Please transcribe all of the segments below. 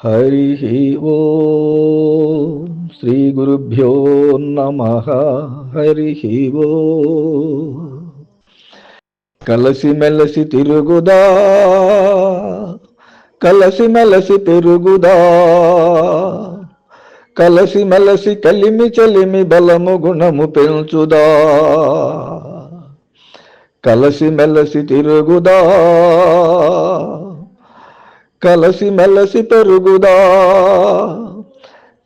హరి ఓ శ్రీ గురుభ్యో నమ హరి ఓ కలసి మెలసి తిరుగుదా కలసి మెలసి తిరుగుదా కలసి మెలసి కలిమి చలిమి బలము గుణము పెంచుదా కలసి మెలసి తిరుగుదా కలసి మెలసి పెరుగుదా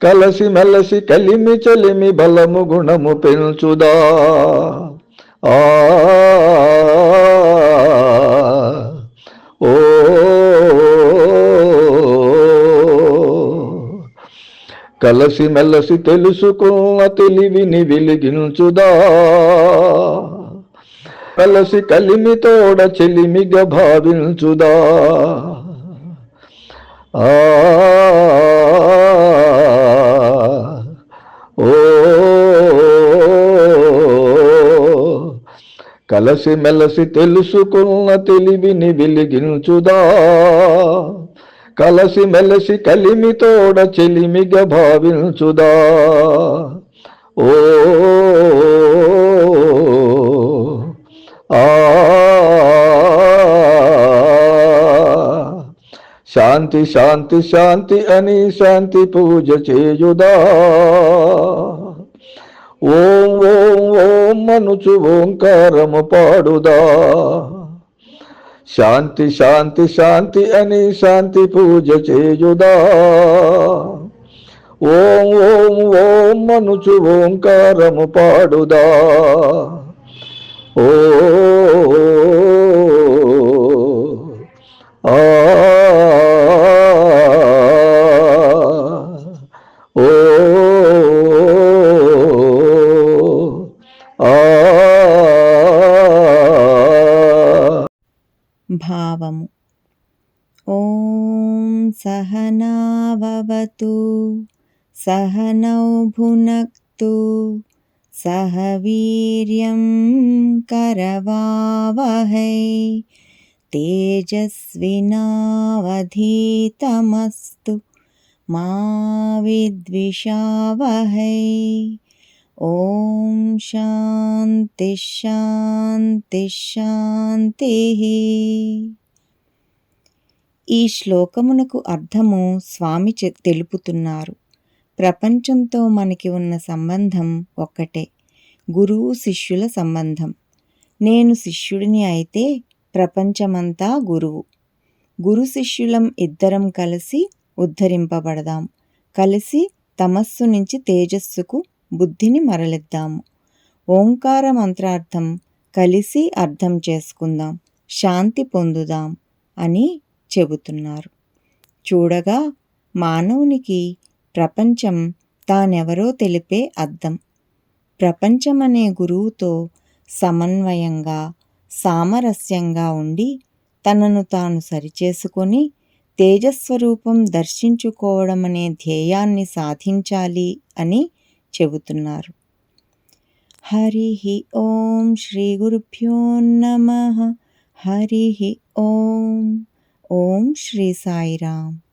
కలసి మెలసి కలిమి చలిమి బలము గుణము పెంచుదా. ఆ. ఓ. కలసి మెలసి తెలుసుకున్న తెలివిని వెలిగించుదా. కలసి కలిమి తోడ చెలిమిగా భావించుదా. ఆ ఓ కలసి మెలసి తెలుసుకున్న తెలివిని వెలిగించుదా. కలసి మెలసి కలిమి తోడ చెలిమిగా భావించుదా. ఓ ఆ శాంతి శాంతి శాంతి అని శాంతి పూజ చేయుదా? ఓం ఓం ఓం మనుచు ఓంకారము పాడుదా? శాంతి శాంతి శాంతి అని శాంతి పూజ చేయుదా? ఓం ఓం ఓం మనుచు ఓంకారము పాడుదా? భావము ఓం సహనావవతు సహనౌ భునక్తు సహ వీర్యం కరవావహై తేజస్వినావధీతమస్తు మా విద్విషావహై ఓం శాంతి శాంతి శాంతి. ఈ శ్లోకమునకు అర్థము స్వామి చె- తెలుపుతున్నారు. ప్రపంచంతో మనకి ఉన్న సంబంధం ఒక్కటే గురువు శిష్యుల సంబంధం. నేను శిష్యుడిని అయితే ప్రపంచమంతా గురువు. గురు శిష్యులం ఇద్దరం కలిసి ఉద్ధరింపబడదాం. కలిసి తమస్సు నుంచి తేజస్సుకు బుద్ధిని మరలిద్దాము ఓంకార మంత్రార్థం కలిసి అర్థం చేసుకుందాం. శాంతి పొందుదాం అని చెబుతున్నారు. చూడగా మానవునికి ప్రపంచం తానెవరో తెలిపే అద్దం ప్రపంచం అనే గురువుతో సమన్వయంగా సామరస్యంగా ఉండి తనను తాను సరిచేసుకొని తేజస్వరూపం దర్శించుకోవడమనే ధ్యేయాన్ని సాధించాలి అని చెబుతున్నారు. హరి ఓం శ్రీ గురుభ్యో నమ. హరి ఓం. ఓం శ్రీ సాయిరామ్.